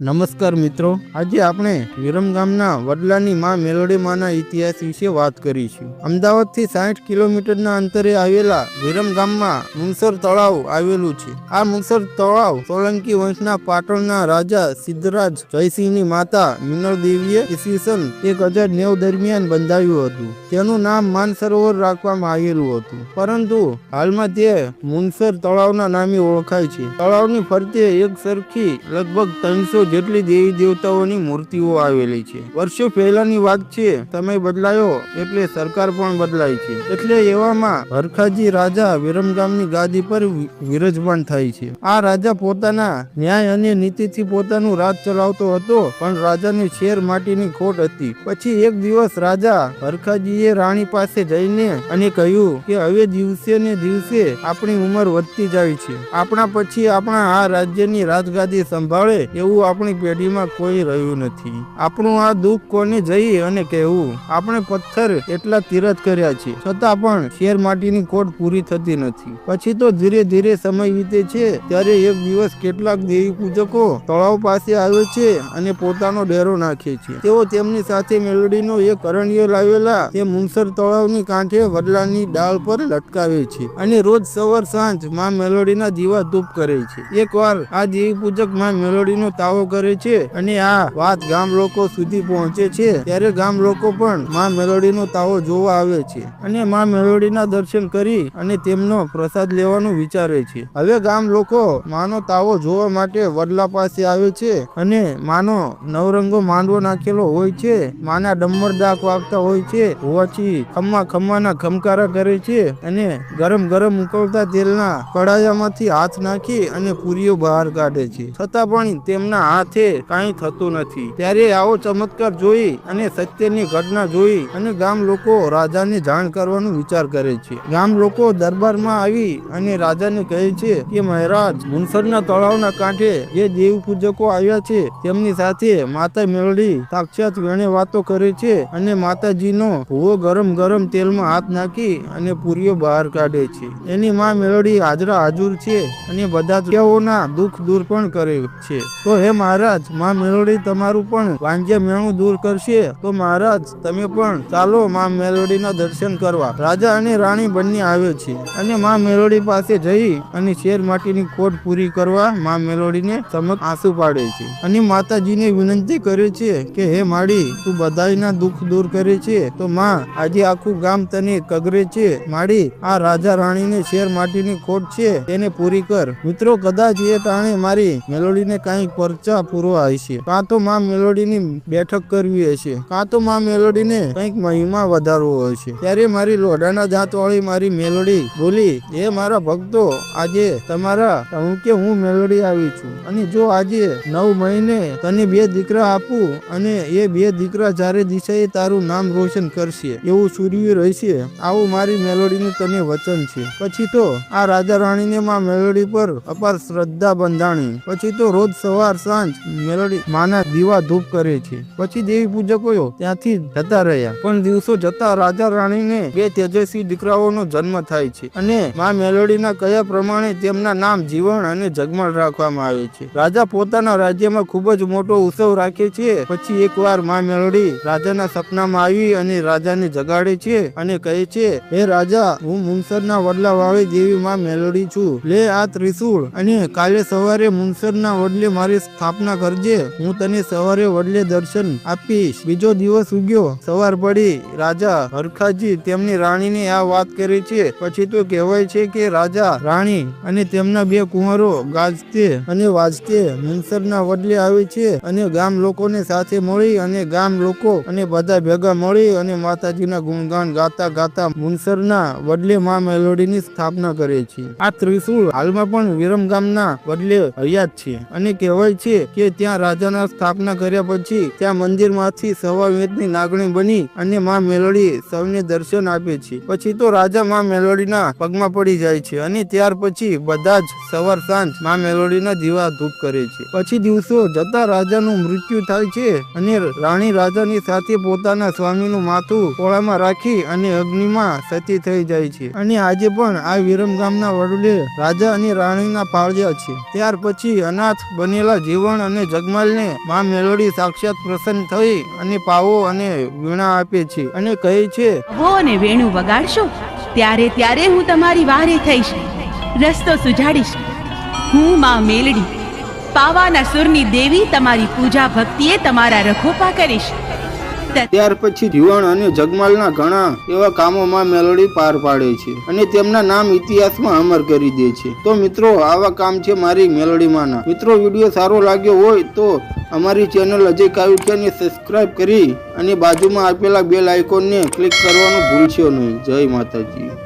નમસ્કાર મિત્રો, આજે આપણે વિરમ ગામના વડલાની માં મેલોડી માના ઇતિહાસ વિશે વાત કરીશું. અમદાવાદથી સાઠ કિલોમીટરના અંતરે આવેલા વિરમ ગામમાં મુનસર તળાવ આવેલું છે. આ મુનસર તળાવ સોલંકી વંશના પાટણના રાજા સિદ્ધરાજ જયસિંહની માતા મિનળ દેવીએ ઈસવીસન એક હજાર નેવ દરમિયાન બંધાવ્યું હતું. તેનું નામ માનસરોવર રાખવામાં આવેલું હતું. પરંતુ હાલમાં તે મુનસર તળાવના નામે ઓળખાય છે. તળાવની ફરતે એક સરખી લગભગ ત્રણસો જેટલી દેવી દેવતાઓની મૂર્તિઓ આવેલી છે. વર્ષો પહેલાની વાત છે, સમય બદલાયો એટલે સરકાર પણ બદલાય છે. એટલે એવામાં હરખાજી રાજા વિરમગામની ગાદી પર વિરાજમાન થાય છે. આ રાજા પોતાના ન્યાય અને નીતિથી પોતાનું રાજ ચલાવતો હતો, પણ રાજાને શેર માટીની ખોટ હતી. પછી એક દિવસ રાજા હરખાજીએ રાણી પાસે જઈને અને કહ્યું કે હવે દિવસે ને દિવસે આપણી ઉંમર વધતી જાય છે. આપણા પછી આપણા આ રાજ્યની રાજગાદી સંભાળે એવું આપણી પેઢીમાં કોઈ રહ્યું નથી. આપણું આ દુઃખ કોને જઈ અને કહેવું? આપણે પથ્થર એટલા તિરત કર્યા છે. છતાં પણ શેર માટીની ખોટ પૂરી થતી નથી. પછી તો ધીરે ધીરે સમય વીતે છે. ત્યારે એક દિવસ કેટલાક દેવી પૂજકો તળાવ પાસે આવે છે અને પોતાનો ડેરો નાખે છે. તેઓ તેમની સાથે મેલડીનો એક અરણ્ય લાવેલા તે મુનસર તળાવની કાંઠે વડલાની ડાળ પર લટકાવે છે અને રોજ સવાર સાંજમાં મેલોડીના દીવા ધૂપ કરે છે. એકવાર આ દેવી પૂજકમાં મેલોડીનો તાવો કરે છે અને આ વાત ગામ લોકો સુધી પહોંચે છે, ત્યારે ગામ લોકો પણ માં મેલોડીનો તાવો જોવા આવે છે અને માં મેલોડીના દર્શન કરી અને તેમનો પ્રસાદ લેવાનું વિચારે છે. હવે ગામ લોકો માનો તાવો જોવા માટે વડલા પાસે આવે છે અને માનો નવરંગો માંડવો નાખેલો હોય છે, માના ડમર ડાક વાગતા હોય છે, હોવાથી ખમ્મા ખમ્માના ખમકારા કરે છે અને ગરમ ગરમ ઉકળતા તેલના કડાયામાંથી હાથ નાખી અને પૂરીઓ બહાર કાઢે છે. છતાં પણ તેમના હાથે કાંઈ થતું નથી. ત્યારે આવો ચમત્કાર જોઈ અને સત્યની ઘટના જોઈ અને ગામ લોકો રાજાને જાણ કરવાનો વિચાર કરે છે. ગામ લોકો દરબારમાં આવી અને રાજાને કહે છે કે, મહારાજ મુનસરના તળાવના કાંઠે જે દેવ પૂજકો આવ્યા છે, તેમની સાથે માતા મેળડી સાક્ષાત વેણે વાતો કરે છે અને માતાજીનો ભૂવો ગરમ ગરમ તેલમાં હાથ નાખી અને પૂરીઓ બહાર કાઢે છે. એની માં મેળડી હાજરા હાજુર છે અને બધા તેઓના દુઃખ દૂર પણ કરે છે. તો હે મહારાજ, માં મેલોડી તમારું પણ વાંજ્ય મેણું દૂર કરશે. તો મહારાજ, તમે પણ ચાલો માં મેલોડીના દર્શન કરવા. રાજા અને રાણી બંને આવે છે અને માં મેલોડી પાસે જઈ અને શેર માટીની ખોટ પૂરી કરવા માં મેલોડીને સમક્ષ આંસુ પાડે છે. અને માતાજીને વિનંતી કરે છે કે, હે માડી, તું બધાના દુઃખ દૂર કરે છે. તો માં, આજે આખું ગામ તને કગરે છે. માડી, આ રાજા રાણીને શેર માટીની ખોટ છે, તેને પૂરી કર. મિત્રો, કદાચ એ ટાણે મારી મેલોડીને કઈ પરચા પૂરવા હશે કાં તો માં મેલોડીની બેઠક કરવી હશે, કાં તો માં મેલોડીને કંઈક મહિમા વધારવો હશે. ત્યારે મારી લોઢાના જાતવાળી વાળી મારી મેલોડી બોલી, એ મારા ભક્તો, આજે તમારા હું કે હું મેલોડી આવી છું. અને જો આજે નવ મહિને તને બે દીકરા આપું અને એ બે દીકરા જ્યારે દિશાએ તારું નામ રોશન કરશે, એવું સૂર્ય રહેશે, આવું મારી મેલોડીનું તને વચન છે. પછી તો આ રાજા રાણીને માં મેલોડી પર અપાર શ્રદ્ધા બંધાણી. પછી તો રોજ સવાર સાંજ મેલોડી માના દીવા ધૂપ કરે છે. પછી દેવી પૂજકો ત્યાંથી જતા રહ્યા. પણ દિવસો જતા રાજા રાણીને બે તેજસ્વી દીકરાઓનો જન્મ થાય છે અને માં મેલોડીના કયા પ્રમાણે તેમના નામ જીવન અને જગમળ રાખવામાં આવે છે. રાજા પોતાના રાજ્યમાં ખૂબ જ મોટો ઉત્સવ રાખે છે. પછી એકવાર મા મેલોડી રાજાના સપનામાં આવી અને રાજાને જગાડે છે અને કહે છે, હે રાજા, હું મુનસરના વડલા વાળી દેવી માં મેલોડી છું. લે આ ત્રિશુળ અને કાલે સવારે મુનસરના વડલે મારી સ્થાપના કરજે હું તને સવારે વડલે દર્શન આપીશ. બીજો દિવસ ઉગ્યો. સવાર પડી. રાજા હરખાજી તેમની રાણીને આ વાત કરે છે. પછી તો કહેવાય છે કે રાજા, રાણી અને તેમના બે કુંવરો ગાજતે અને વાજતે મુનસરના વડલે આવે છે અને ગામ લોકોને સાથે મળી અને ગામ લોકો અને બધા ભેગા મળી અને માતાજીના ગુણગાન ગાતા ગાતા મુનસરના વડલે મા મેલોડીની સ્થાપના કરે છે. આ ત્રિશુળ હાલમાં પણ વિરમ ગામના વડલે હયાત છે અને કહેવાય છે કે ત્યાં રાજાના સ્થાપના કર્યા પછી ત્યાં મંદિરમાંથી સવા વેદની લાગણી બની અને માં મેલોડી સૌને દર્શન આપે છે. પછી તો રાજા માં મેલોડીના પગમાં પડી જાય છે અને ત્યાર પછી બધા જ સવાર સાંજમાં મેલોડીના દીવા ધૂપ કરે છે. પછી દિવસો જતા રાજાનું મૃત્યુ થાય છે અને રાણી રાજાની સાથે પોતાના સ્વામીનું માથું કોળામાં રાખી અને અગ્નિમાં સતી થઈ જાય છે. અને આજે પણ આ વિરમ ગામના વડુલે રાજા અને રાણીના પાળ્યા છે. ત્યાર પછી અનાથ બનેલા જીવ જીવણ અને જગમલને માં મેલોડી સાક્ષાત પ્રસન્ન થઈ અને પાવો અને વીણા આપે છે અને કહે છે વો અને વેણું વગાડશો? ત્યારે ત્યારે હું તમારી વારે થઈશ. રસ્તો સુજાડીશ. હું માં મેલડી. પાવાના સુરની દેવી તમારી પૂજા ભક્તિએ તમારા રખોપા કરીશ. ત્યાર પછી જીવણ અને જગમાલના ઘણા એવા કામોમાં મેલોડી પાર પાડે છે અને તેમના નામ ઇતિહાસમાં અમર કરી દે છે. તો મિત્રો, આવા કામ છે મારી મેલોડીમાંના. મિત્રો, વીડિયો સારો લાગ્યો હોય તો અમારી ચેનલ અજય કાયુટિયાને સબસ્ક્રાઇબ કરી અને બાજુમાં આપેલા બેલ આઇકોનને ક્લિક કરવાનું ભૂલશો નહીં. જય માતાજી.